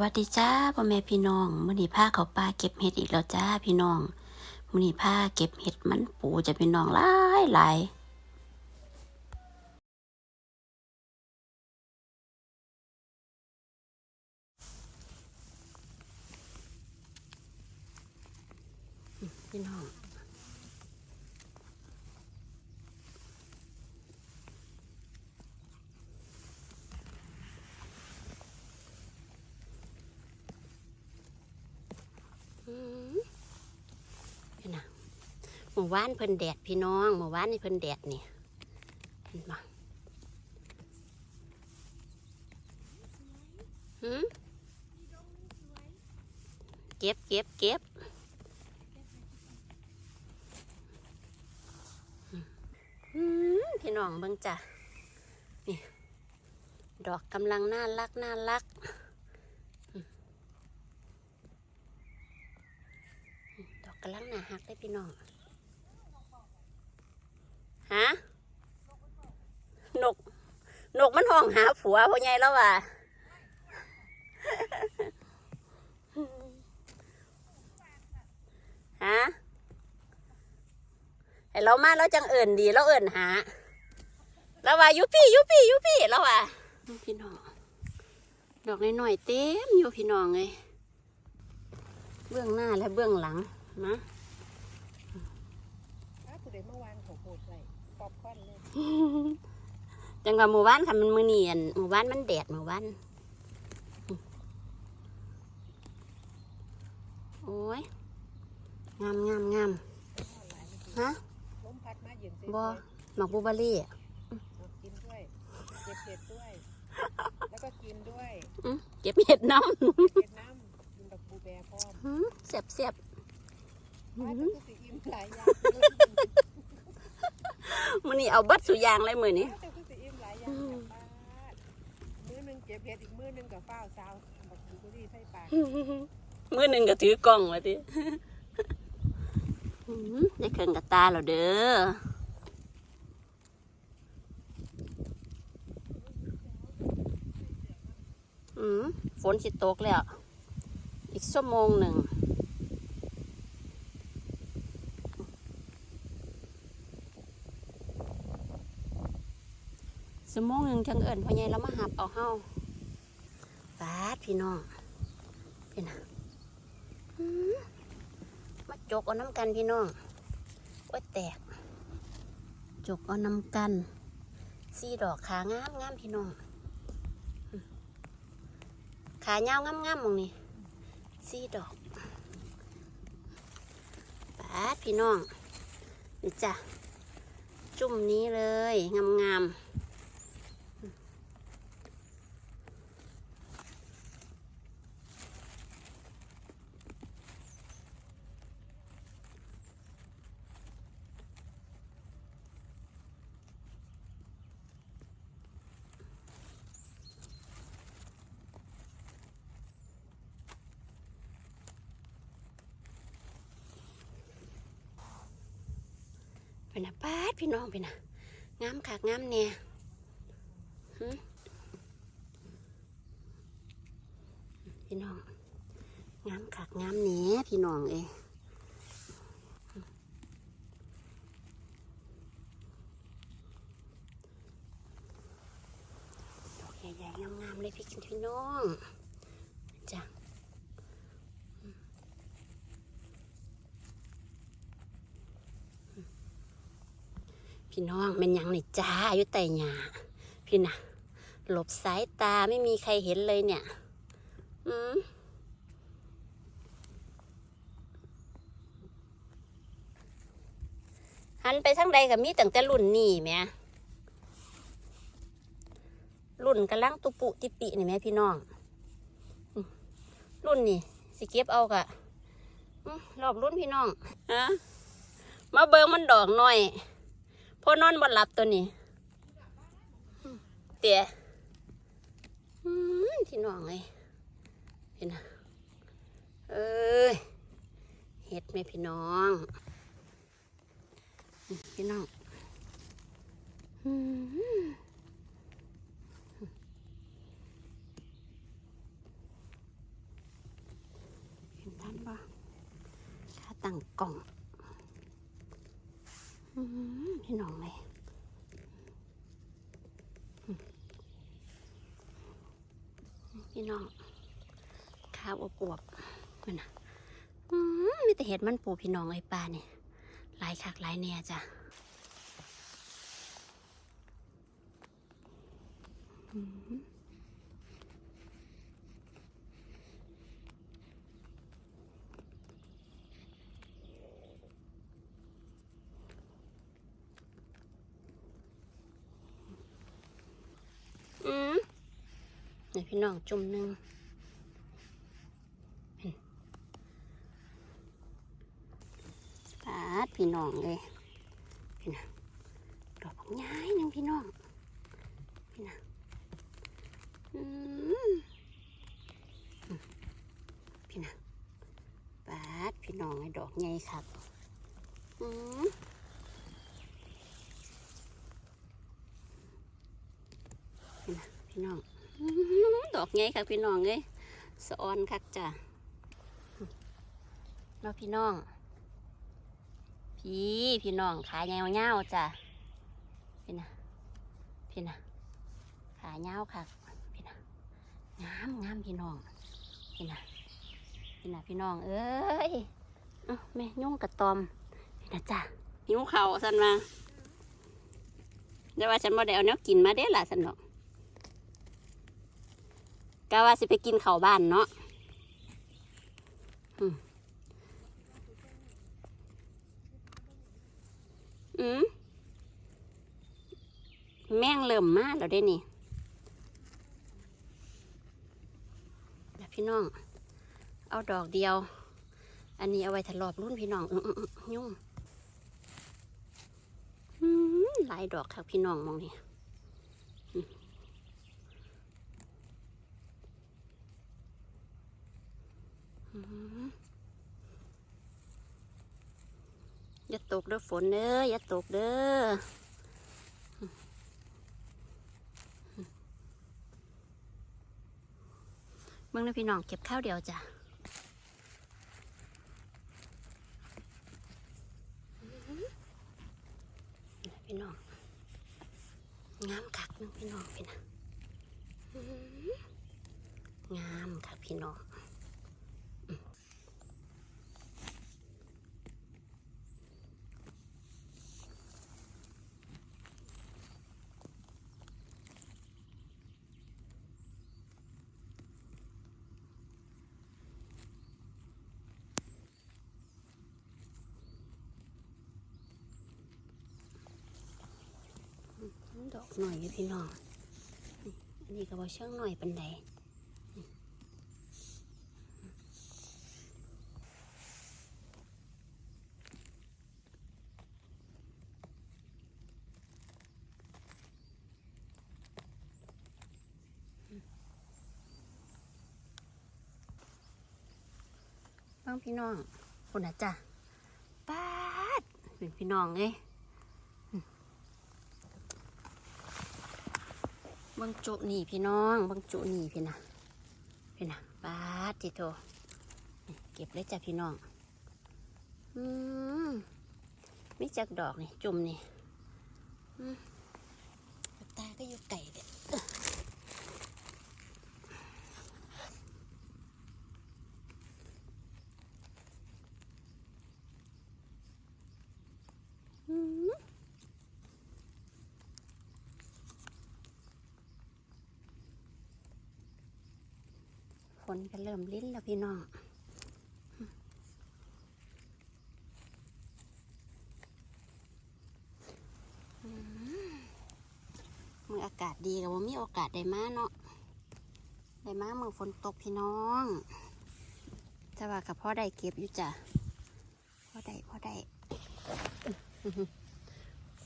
วัสดีจ้าพ่อแม่พี่น้องมื้อนี้พาเขาปลาเก็บเห็ดอีกแล้วจ้าพี่น้องมื้อนี้พาเก็บเห็ดมันปูจะพี่น้องหลายหลายอืมพี่น้องอืมพี่น้อง ว้านเพิ่นแดดพี่น้องหมู่บ้านนี่เพิ่นแดดนี่เห็นบ่หืมเก็บเก็บเก็บพี่น้องเบิ่งจ้ะนี่ดอกกำลังน่ารักน่ารักดอกกำลังน่าฮักเลยพี่น้อง ฮะนก นกมันห้องหาผัวพ่อใหญ่แล้วว่ะฮะให้เรามาเราจังเอิ่นดีเราเอิ่นหาแล้วว่ายุพี่ยุพี่ยุพี่แล้วว่าพี่น้องดอกน้อยๆเต็มอยู่พี่น้องเลยเบื้องหน้าและเบื้องหลังนะ ถ้าผู้ใดเมื่อวานเขาโพดไว้ป๊อปคอร์นเลย จังว่าหมู่บ้านค่ะมันมือเนียนหมู่บ้านมันแดดหมู่บ้านโอ้ยงามงามงามฮะลมพัดมาเย็นเสียบ่หมักบูเบอรี่อะกินด้วยเก็บเห็ดด้วย แล้วก็กินด้วยอื้อเก็บเห็ดน้เก็บน้ำกินแบบบูแบร์พร้อมำอื้อเสียบเสียบถ้าจะคือสิอิ่มหลายอย่าง มือนี้เอาเบัดสุอยางเลยมือนี้ถ้าจะคือสิอิ่มหลายอย่างแบบบ้านมื้อหนึงเก็บเห็ดอีกมื้อหนึงกับฟ้าวซาวแบบบูเบอรี่ใส่ปากมือหนึ่งก็ถือกล้องมาทีได้เครื่องกับตาแล้วเด้ออืมฝนสิตกแล้ว อีกชั่วโมงหนึ่ง ชั่วโมงหนึ่งจังเอิญพ่อใหญ่แล้วมาหาเอาเฮาปาดพี่น้องพี่นะมาจกเอาน้ำกันพี่น้องโอ้ยแตก จกเอาน้ำกันสีดอกขางามงามพี่น้องขายางามงามมองนี่สีดอกปาดพี่น้องนี่จ้ะจุ่มนี้เลยงามงามๆ เป็นะป้าดพี่น้องเป็นะงามขากงามเนี่ยพี่น้องงามขากงามเนี้ยพี่น้องเอยดอกใหญ่ๆงามๆเลยพี่พี่น้องจ้ะ พี่น้องเป็นยังนี่จ้าอยู่แต่หยาพี่นะหลบสายตาไม่มีใครเห็นเลยเนี่ย อืมหันไปทางใดกับมีตั้งแต่รุ่นนี่แหม่รุ่นกำลังตุปุติปินี่แหม่พี่น้อง รุ่นนี่สิเก็บเอากะรอบรุ่นพี่น้องฮะมาเบิงมันดอกหน่อย พอนอนบ่หลับตัวนี้เตี๋ยที่น้องไงเห็นนะเอ้ยเห็ดไหมพี่น้องพี่น้องเห็นท่านป่ข้าตั้งกล่อง พี่น้องเลยอืมพี่น้องข้าวอบอวบๆมันนะอือมีแต่เห็ดมันปูพี่น้องไอ้ปลาเนี่ยหลายคักหลายแน่จ้ะอื้อหือ อืมนี่ พี่น้องจุ่มหนึ่งปาดพี่น้องเลยพี่นะดอกบักย้ายหนึ่งพี่น้องพี่นะอืมอืมพี่นะปาดพี่น้องไอ้ดอกใหญ่ครับอืมพี่นะพี่น้อง ดอกไงค่ะพี่น้องเอ้ยสะออนคักจ้ะเราพี่น้อง พี่พี่น้องขาเงาเงาจ้ะพี่นะพี่นะขาเงาค่ะพี่นะงามงามพี่น้องพี่นะพี่นะพี่น้อง เอ้ยแม่ยุ่งกระตอมพี่นะจ้ะหิวเข่าสันมาเดี๋ยวว่าฉันบ่ได้เอาแนวกินมาเด้ล่ะสันดอก กะว่าสิไปกินเขาบ้านเนาะอืมแม่งเริ่มมาแล้วได้นี่เดี๋ยวพี่น้อง เอาดอกเดียว อันนี้เอาไว้ถลอบรุ่นพี่น้องยุ่งหลายดอกครับพี่น้องมองนี่ อืม อย่าตกเด้อฝนเด้ออย่าตกเด้อเมื่อนี้พี่น้องเก็บข้าวเดียวจ้ะพี่น้องงามคักนึงพี่น้องพี่นะอื้อหืองามคักพี่น้อง อกหน่อยอยู่พี่น้อง อันนี้ก็บ่เชื่องหน่อยเป็นไดบ้างพี่น้องคนนะจ้ะป้าดเป็นพี่น้องเลย เบังจุนี่พี่น้องบังจุนี่พี่นะพี่นะปาดจิโตเก็บเลยจ้ะพี่น้อง อืมมีจักดอกนี่จุ่มนี่ตาก็อยู่ไก่เด็ดอืม ฝนก็เริ่มลิ้นแล้วพี่น้องอืมมืออากาศดีกับว่ามีโอกาสได้มาเนาะได้มาเมื่อฝนตกพี่น้องแต่ว่ากับพ่อได้เก็บอยู่จ้ะพ่อได้พ่อได้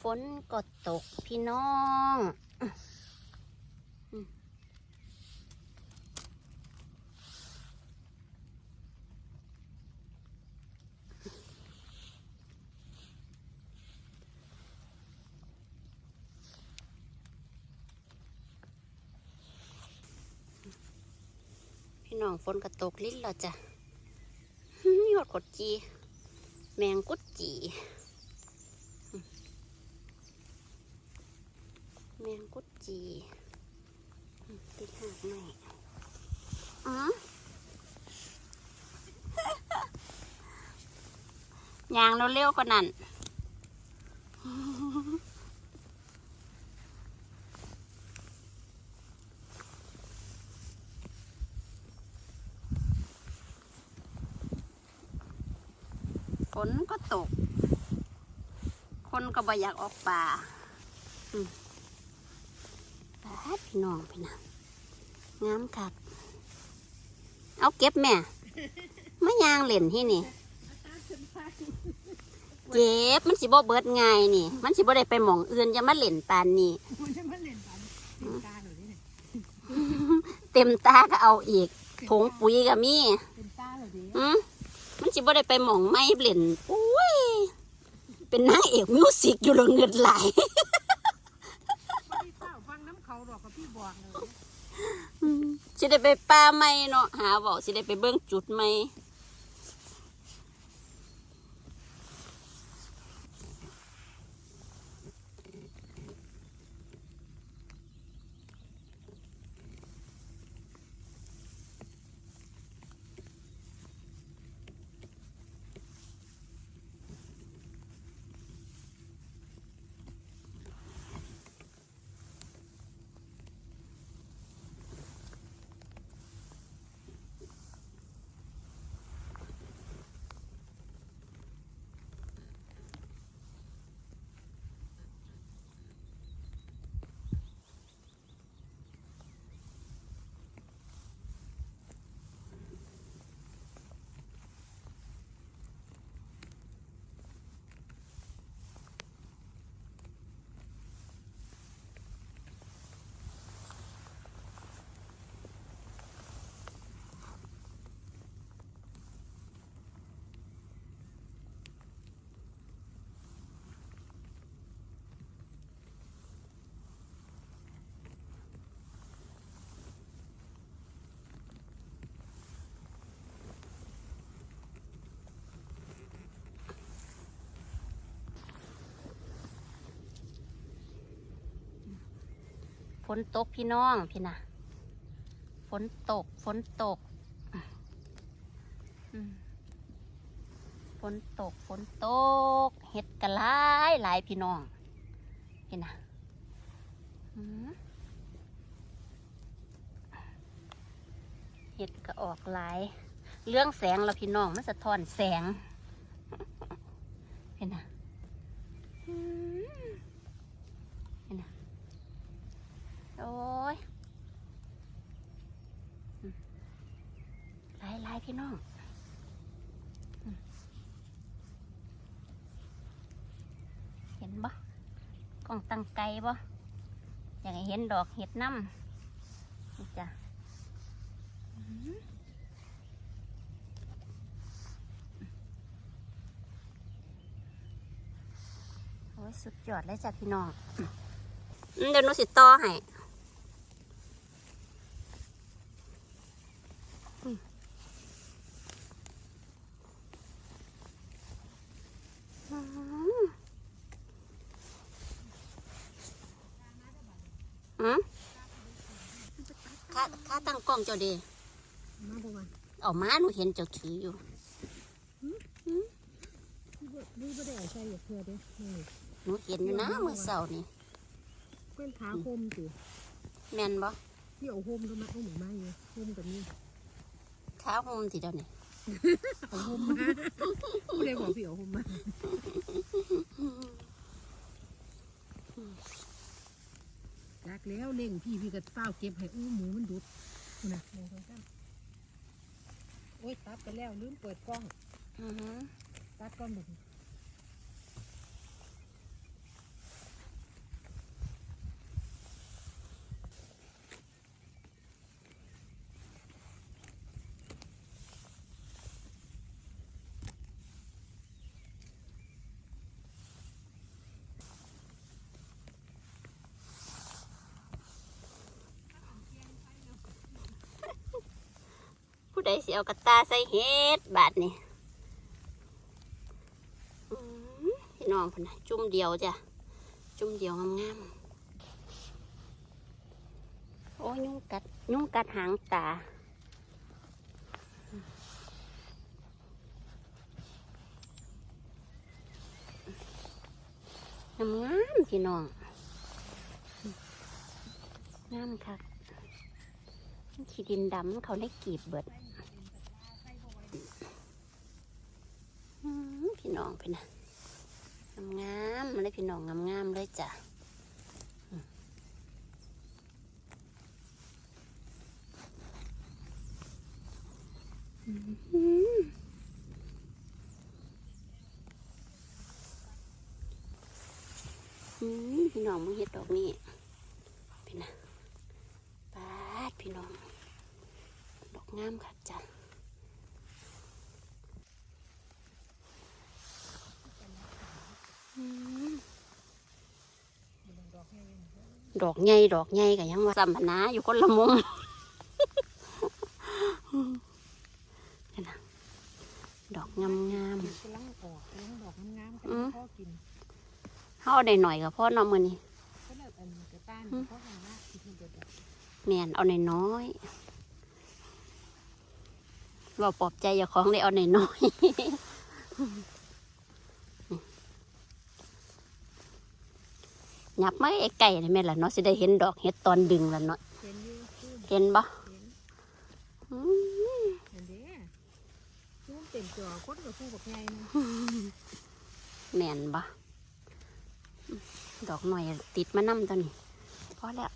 ฝนก็ตกพี่น้อง ฝนกระตกลิ้นแล้วจ้ะหยอดขดจี แมงกุดจีแมงกุดจีติดหากหน่อยอ๋อยางเร็วๆกว่านั้น ฝนก็ตก คน ก็บ่อยากออกป่าอืมปาดพี่น้องพี่นะงามคักเอาเก็บแม่มายางเล่นที่นี่ เก็บมันสิบ่เบิดง่ายนี่ มันสิบ่ได้ไปหม่องอื่นจะมาเล่นปานนี้มันจะมาเล่นปันเป็นตาหนูนี่เนี่ยเต็มตาก็เอาอีกถุงปุ๋ยก็มีเป็นตาหนูดิอืมมันสิบ่ได้ไปหม่องไม่เล่นอุ้ย เป็นนางเอกมิวสิกอยู่แล้วเงินไหลายไม่ได้เฝ้าฟังน้ำเขาหรอกกับพี่บอกเลยสิได้ไปป่าไม่เนาะหาบอกสิได้ไปเบิ่งจุดไม่ ฝนตกพี่น้องพี่นะฝนตกฝนตกฝนตกฝนตก เห็ดกระลายหลายพี่น้องพี่นะอืมเห็ดก็ออกหลาย เรื่องแสงเราพี่น้องมันสะท้อนแสงเห็นนะอืมเห็นนะ โอ้ยหลายหลายพี่น้องเห็นบ่กล้องตั้งไกลบ่อยากให้เห็นดอกเห็ดน้ำนี่จ้ะโอ้ยสุดยอดเลยจ้ะพี่น้องเดี๋ยวนูสิต่อให้ อืม อืมค่าค่าตั้งกล้องเจ้าเดีมาประมาณเอามาหนูเห็นเจ้าถืออยู่นี่ไม่ได้เอาใส่เพื่อเด้นี่หนูเห็นอยู่นะมือเสาร์นี่เป็นขาคมสิแม่นบ่ที่เอาโฮมก็มาเอาหมูมาอยู่โฮมกับนี่ข้าโฮมสิเจ้านี่เอาโฮมมาไม่ได้บอกพี่เอาโฮมมา รักแล้วเล่งพี่พี่ก็เฝ้าเก็บให้อู้หมูมันดุดคุณน่ะมองตรงกันโอ้ยตัดไปแล้วลืมเปิดกล้อง อือหือตัดกล้องดูผู้ใสิเอากระตาใส่เฮ็ดบาทนี่ที่น้องพุ่นนะจุ่มเดียวจ้ะ จุ่มเดียวงามๆโอ้ยยุงกัดยุ่งกัดหางตางามงามๆพี่น้องงามค่ะขี้ดินดำเขาได้กีบเบิดอืมพี่น้ องพี่นะงามงามๆเลยพี่น้องงามงามๆเลยจ้ะอือพี่น้องมึงเห็ดดอกนี่พี่นะปาดพี่น้อง ดอกงามค่ะจ้ะอืม ดอกใหญ่ดอกใหญ่กันยังว่าสัมพนาอยู่คนละมุมนี่นะดอกงามงามกำลังออกกำลังดอกงามๆกันอืมพ่อกินๆเขาเอาได้หน่อยกับพ่อเน้องมือนี้ก็แล้วอันกระต้านอืมพ่อหันหน้าคิดมันจะดอกแมนเอาหน่อยน้อยๆบอกปลอบใจอย่าของเลยเอาหน่อยน้อย หยับมาไก่นี่แม่นล่ะเนาะสิได้เห็นดอกเห็ดตอนดึงแล้วเนาะเห็นอยู่ซูมเห็นบ่เห็นอืมเห็นเด้ซูมเต็มจอคนกับผู้กับไงนะแม่นบ่ดอกหน่อยติดมานำตัวนี้พอแล้วเ